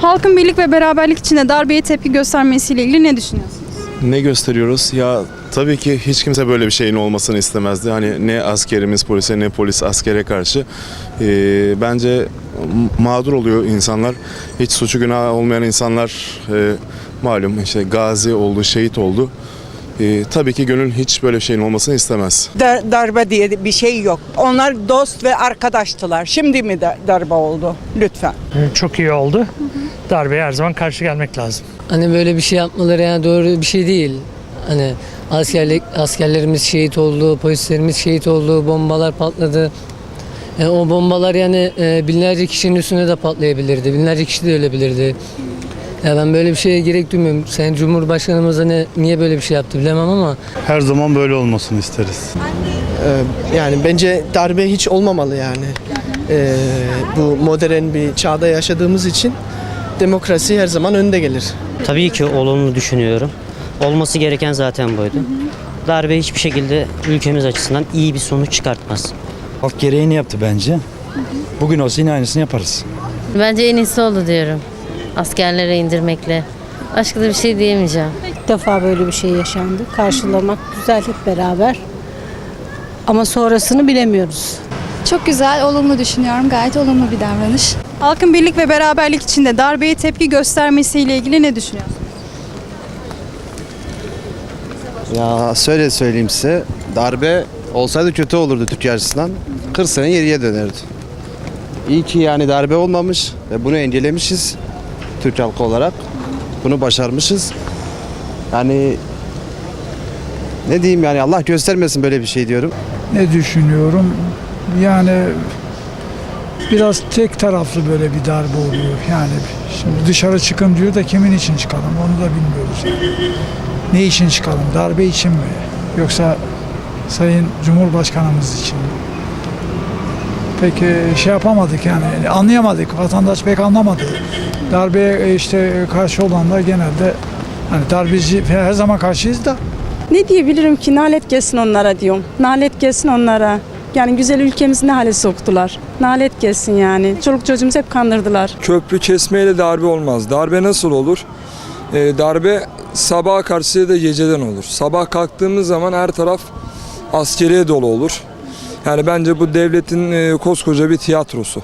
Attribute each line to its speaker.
Speaker 1: Halkın birlik ve beraberlik içinde darbeye tepki göstermesiyle ilgili ne düşünüyorsunuz?
Speaker 2: Ne gösteriyoruz? Ya tabii ki hiç kimse böyle bir şeyin olmasını istemezdi. Hani ne askerimiz polise ne polis askere karşı. Ee, bence mağdur oluyor insanlar. Hiç suçu günah olmayan insanlar e, malum işte gazi oldu, şehit oldu. Ee, tabii ki gönül hiç böyle bir şeyin olmasını istemez.
Speaker 3: Dar- darbe diye bir şey yok. Onlar dost ve arkadaştılar. Şimdi mi de darbe oldu? Lütfen.
Speaker 4: Çok iyi oldu. Darbeye her zaman karşı gelmek lazım.
Speaker 5: Hani böyle bir şey yapmaları yani doğru bir şey değil. Hani askerlik askerlerimiz şehit oldu, polislerimiz şehit oldu, bombalar patladı. Yani o bombalar yani e, binlerce kişinin üstüne de patlayabilirdi. Binlerce kişi de ölebilirdi. Ya ben böyle bir şeye gerek duymuyorum. Sayın Cumhurbaşkanımız hani niye böyle bir şey yaptı bilemem ama
Speaker 6: Her zaman böyle olmasını isteriz.
Speaker 7: Ee, Yani bence darbe hiç olmamalı yani. Ee, bu modern bir çağda yaşadığımız için demokrasi her zaman önde gelir.
Speaker 8: Tabii ki olumlu düşünüyorum. Olması gereken zaten buydu. Darbe hiçbir şekilde ülkemiz açısından iyi bir sonuç çıkartmaz.
Speaker 9: Halk gereğini yaptı bence. Bugün olsa yine aynısını yaparız.
Speaker 10: Bence en iyisi oldu diyorum. Askerlere indirmekle. Başka da bir şey diyemeyeceğim.
Speaker 11: İlk defa böyle bir şey yaşandı. Karşılamak güzel hep beraber. Ama sonrasını bilemiyoruz.
Speaker 12: Çok güzel, olumlu düşünüyorum. Gayet olumlu bir davranış.
Speaker 1: Halkın birlik ve beraberlik içinde darbeye tepki göstermesiyle ilgili ne düşünüyorsunuz?
Speaker 13: Ya söyle söyleyeyim size. Darbe olsaydı kötü olurdu Türkiye açısından. 40 sene geriye dönerdi. İyi ki yani darbe olmamış ve bunu engellemişiz Türk halkı olarak. Bunu başarmışız. Yani ne diyeyim yani Allah göstermesin böyle bir şey diyorum.
Speaker 6: Ne düşünüyorum? Yani biraz tek taraflı böyle bir darbe oluyor. Yani şimdi dışarı çıkın diyor da kimin için çıkalım onu da bilmiyoruz. yani. Ne için çıkalım? Darbe için mi? Yoksa Sayın Cumhurbaşkanımız için mi? Peki şey yapamadık yani anlayamadık. Vatandaş pek anlamadı. Darbeye e, işte karşı olanlar genelde hani darbeci her zaman karşıyız da
Speaker 3: Ne diyebilirim ki? Nalet gelsin onlara diyorum. Nalet gelsin onlara. Yani güzel ülkemizi ne hale soktular. Nalet gelsin yani. Çoluk çocuğumuzu hep kandırdılar.
Speaker 4: Köprü kesmeyle darbe olmaz. Darbe nasıl olur? Ee, darbe sabaha karşı da geceden olur. Sabah kalktığımız zaman her taraf askeriye dolu olur. Yani bence bu devletin e, koskoca bir tiyatrosu.